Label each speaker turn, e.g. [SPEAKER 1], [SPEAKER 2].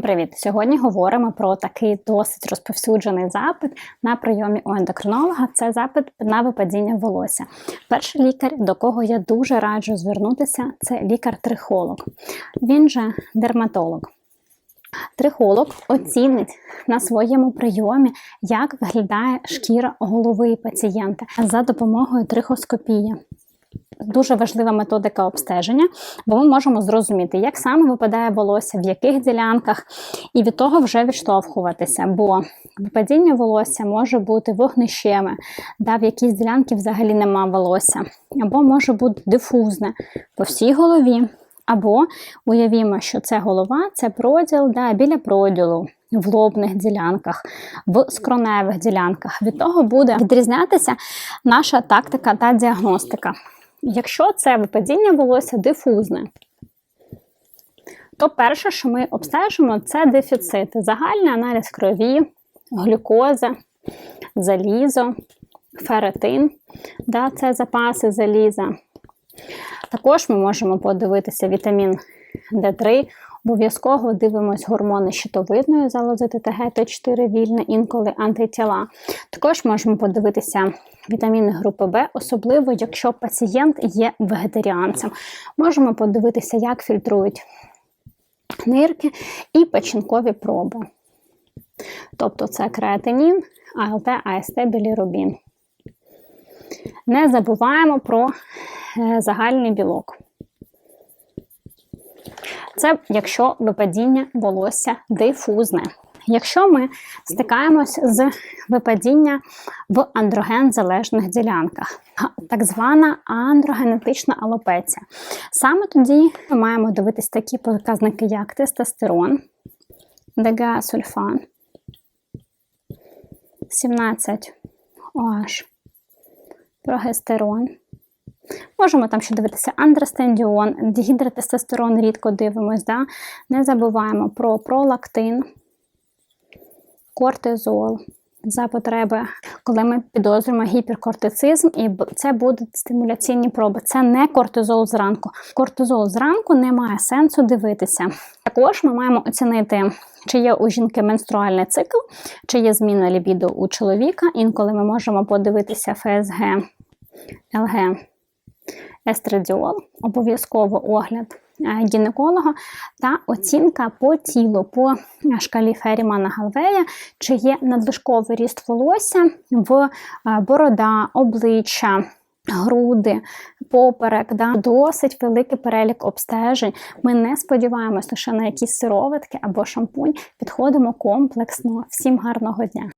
[SPEAKER 1] Всім привіт! Сьогодні говоримо про такий досить розповсюджений запит на прийомі у ендокринолога. Це запит на випадіння волосся. Перший лікар, до кого я дуже раджу звернутися, це лікар-трихолог. Він же дерматолог. Трихолог оцінить на своєму прийомі, як виглядає шкіра голови пацієнта за допомогою трихоскопії дуже важлива методика обстеження, бо ми можемо зрозуміти, як саме випадає волосся, в яких ділянках, і від того вже відштовхуватися. Бо випадіння волосся може бути вогнищеме, да, в якійсь ділянці взагалі нема волосся, або може бути дифузне по всій голові. Або уявімо, що це голова, це проділ да, біля проділу, в лобних ділянках, в скроневих ділянках. Від того буде відрізнятися наша тактика та діагностика. Якщо це випадіння волосся дифузне, то перше, що ми обстежимо, це дефіцити. Загальний аналіз крові, глюкоза, залізо, феретин, да, це запаси заліза. Також ми можемо подивитися вітамін D3, Обов'язково дивимось гормони щитовидної залози ТТГ Т4 вільне, інколи антитіла. Також можемо подивитися вітаміни групи Б, особливо, якщо пацієнт є вегетаріанцем. Можемо подивитися, як фільтрують нирки і печінкові проби. Тобто це креатинін, АЛТ, АСТ, білірубін. Не забуваємо про е, загальний білок. Це якщо випадіння волосся дифузне. Якщо ми стикаємось з випадіння в андроген-залежних ділянках, так звана андрогенетична алопеція. Саме тоді ми маємо дивитись такі показники, як тестостерон, ДГА-сульфан, 17 OH, прогестерон. Можемо там ще дивитися андростендіон, дігідротестостерон рідко дивимось. Да? Не забуваємо про пролактин, кортизол. За потреби, коли ми підозрюємо гіперкортицизм, і це будуть стимуляційні проби. Це не кортизол зранку. Кортизол зранку не має сенсу дивитися. Також ми маємо оцінити, чи є у жінки менструальний цикл, чи є зміна лібіду у чоловіка. Інколи ми можемо подивитися ФСГ, ЛГ естрадіол, обов'язково огляд гінеколога та оцінка по тілу, по шкалі Ферімана Галвея, чи є надлишковий ріст волосся в е, борода, обличчя. Груди, поперек, да, досить великий перелік обстежень. Ми не сподіваємося лише на якісь сироватки або шампунь. Підходимо комплексно. Всім гарного дня!